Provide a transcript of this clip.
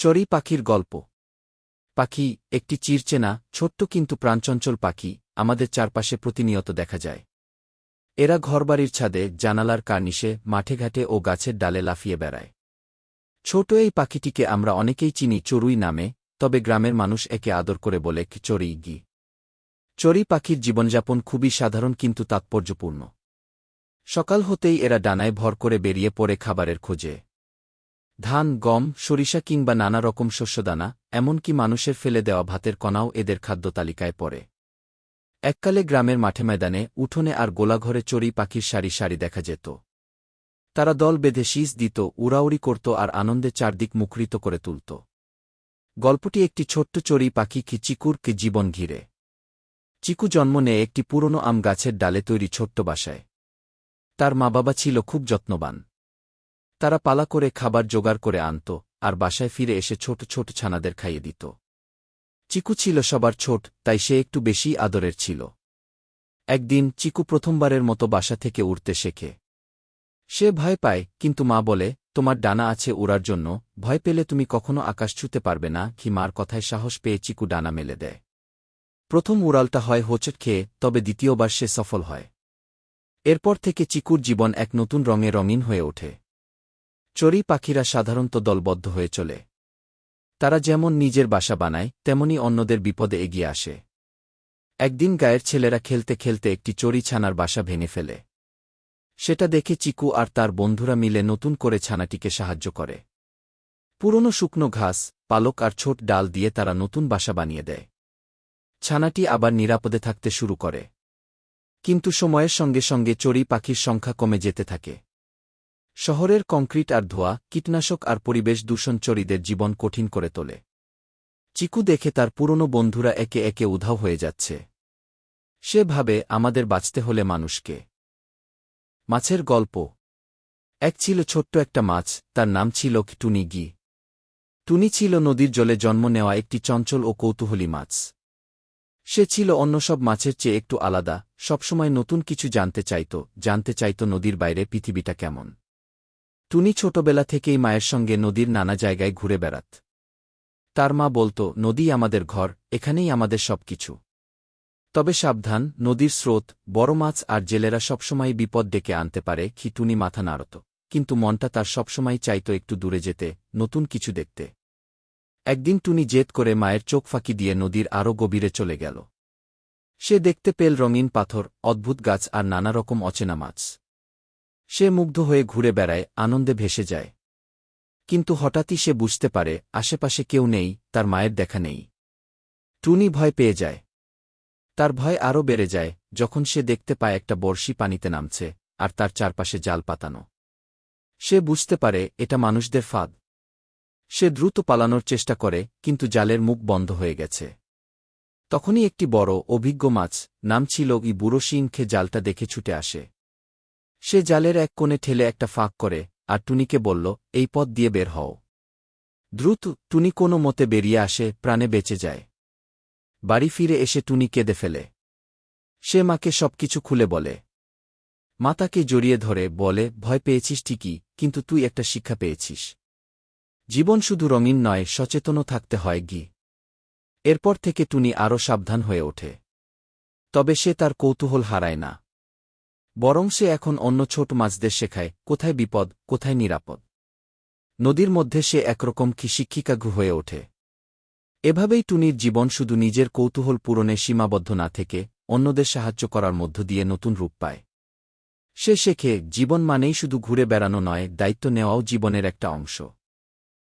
চড়ি পাখির গল্প। পাখি একটি চিরচেনা, ছোট্ট কিন্তু প্রাণচঞ্চল পাখি, আমাদের চারপাশে প্রতিনিয়ত দেখা যায়। এরা ঘরবাড়ির ছাদে, জানালার কার্নিশে, মাঠে ঘাটে ও গাছের ডালে লাফিয়ে বেড়ায়। ছোট এই পাখিটিকে আমরা অনেকেই চিনি চড়ুই নামে, তবে গ্রামের মানুষ একে আদর করে বলে চড়ি গি। চড়ি পাখির জীবনযাপন খুবই সাধারণ কিন্তু তাৎপর্যপূর্ণ। সকাল হতেই এরা ডানায় ভর করে বেরিয়ে পড়ে খাবারের খোঁজে। ধান, গম, সরিষা কিংবা নানা রকম শস্যদানা, এমনকি মানুষের ফেলে দেওয়া ভাতের কণাও এদের খাদ্য তালিকায় পড়ে। এককালে গ্রামের মাঠে ময়দানে, উঠোনে আর গোলাঘরে চড়ি পাখির সারি সারি দেখা যেত। তারা দল বেঁধে শীষ দিত, উড়াউড়ি করত আর আনন্দে চারদিক মুখরিত করে তুলত। গল্পটি একটি ছোট্ট চড়ি পাখি কি চিকুরকে জীবন ঘিরে। চিকু জন্ম নেয় একটি পুরনো আম গাছের ডালে তৈরি ছোট্ট বাসায়। তার মা বাবা ছিল খুব যত্নবান। তারা পালা করে খাবার জোগাড় করে আনত আর বাসায় ফিরে এসে ছোট ছোট ছানাদের খাইয়ে দিত। চিকু ছিল সবার ছোট, তাই সে একটু বেশি আদরের ছিল। একদিন চিকু প্রথমবারের মতো বাসা থেকে উড়তে শেখে। সে ভয় পায়, কিন্তু মা বলে, তোমার ডানা আছে উড়ার জন্য, ভয় পেলে তুমি কখনো আকাশ ছুতে পারবে না। কি মার কথায় সাহস পেয়ে চিকু ডানা মেলে দেয়। প্রথম উড়ালটা হয় হোচট খেয়ে, তবে দ্বিতীয়বার সে সফল হয়। এরপর থেকে চিকুর জীবন এক নতুন রঙে রঙিন হয়ে ওঠে। চড়ি পাখিরা সাধারণত দলবদ্ধ হয়ে চলে। তারা যেমন নিজের বাসা বানায়, তেমনি অন্যদের বিপদে এগিয়ে আসে। একদিন গায়ের ছেলেরা খেলতে খেলতে একটি চড়ি ছানার বাসা ভেঙে ফেলে। সেটা দেখে চিকু আর তার বন্ধুরা মিলে নতুন করে ছানাটিকে সাহায্য করে। পুরনো শুকনো ঘাস, পালক আর ছোট ডাল দিয়ে তারা নতুন বাসা বানিয়ে দেয়। ছানাটি আবার নিরাপদে থাকতে শুরু করে। কিন্তু সময়ের সঙ্গে সঙ্গে চড়ি পাখির সংখ্যা কমে যেতে থাকে। শহরের কংক্রিট আর ধোয়া, কীটনাশক আর পরিবেশ দূষণ চড়িদের জীবন কঠিন করে তোলে। চিকু দেখে তার পুরনো বন্ধুরা একে একে উধাও হয়ে যাচ্ছে। সে ভাবে, আমাদের বাঁচতে হলে মানুষকে। মাছের গল্প। এক ছিল ছোট্ট একটা মাছ, তার নাম ছিল টুনি গি টুনি ছিল নদীর জলে জন্ম নেওয়া একটি চঞ্চল ও কৌতূহলী মাছ। সে ছিল অন্য সব মাছের চেয়ে একটু আলাদা, সবসময় নতুন কিছু জানতে চাইত জানতে চাইত নদীর বাইরে পৃথিবীটা কেমন। টুনি ছোটবেলা থেকেই মায়ের সঙ্গে নদীর নানা জায়গায় ঘুরে বেড়াত। তার মা বলত, নদী আমাদের ঘর, এখানেই আমাদের সব কিছু তবে সাবধান, নদীর স্রোত, বড় মাছ আর জেলেরা সবসময় বিপদ ডেকে আনতে পারে কি টুনি মাথা নাড়ত। কিন্তু মনটা তার সবসময় চাইত একটু দূরে যেতে, নতুন কিছু দেখতে। একদিন টুনি জেদ করে মায়ের চোখ ফাঁকি দিয়ে নদীর আরও গভীরে চলে গেল। সে দেখতে পেল রঙিন পাথর, অদ্ভুত গাছ আর নানা রকম অচেনা মাছ। সে মুগ্ধ হয়ে ঘুরে বেড়ায়, আনন্দে ভেসে যায়। কিন্তু হঠাৎই সে বুঝতে পারে, আশেপাশে কেউ নেই, তার মায়ের দেখা নেই। টুনি ভয় পেয়ে যায়। তার ভয় আরও বেড়ে যায়, যখন সে দেখতে পায় একটা বর্ষি পানিতে নামছে, আর তার চারপাশে জাল পাতানো। সে বুঝতে পারে, এটা মানুষদের ফাঁদ। সে দ্রুত পালানোর চেষ্টা করে, কিন্তু জালের মুখ বন্ধ হয়ে গেছে। তখনই একটি বড়, অভিজ্ঞ মাছ, নাম ছিল ই বুড়ো সিংখে জালটা দেখে ছুটে আসে। সে জালের এক কোণে ঠেলে একটা ফাঁক করে, আর টুনিকে বলল, এই পথ দিয়ে বের হও। দ্রুত টুনি কোনো মতে বেরিয়ে আসে, প্রাণে বেঁচে যায়। বাড়ি ফিরে এসে টুনি কেঁদে ফেলে। সে মাকে সবকিছু খুলে বলে। মা তাকে জড়িয়ে ধরে, বলে, ভয় পেয়েছিস ঠিকই, কিন্তু তুই একটা শিক্ষা পেয়েছিস। জীবন শুধু রঙিন নয়, সচেতনও থাকতে হয় গি। এরপর থেকে টুনি আরও সাবধান হয়ে ওঠে। তবে সে তার কৌতূহল হারায় না। বরং সে এখন অন্য ছোট মাছদের শেখায়, কোথায় বিপদ, কোথায় নিরাপদ। নদীর মধ্যে সে একরকম কি শিক্ষিকাঘু হয়ে ওঠে। এভাবেই টুনির জীবন শুধু নিজের কৌতূহল পূরণে সীমাবদ্ধ না থেকে অন্যদের সাহায্য করার মধ্য দিয়ে নতুন রূপ পায়। সে শেখে, জীবন মানেই শুধু ঘুরে বেড়ানো নয়, দায়িত্ব নেওয়াও জীবনের একটা অংশ।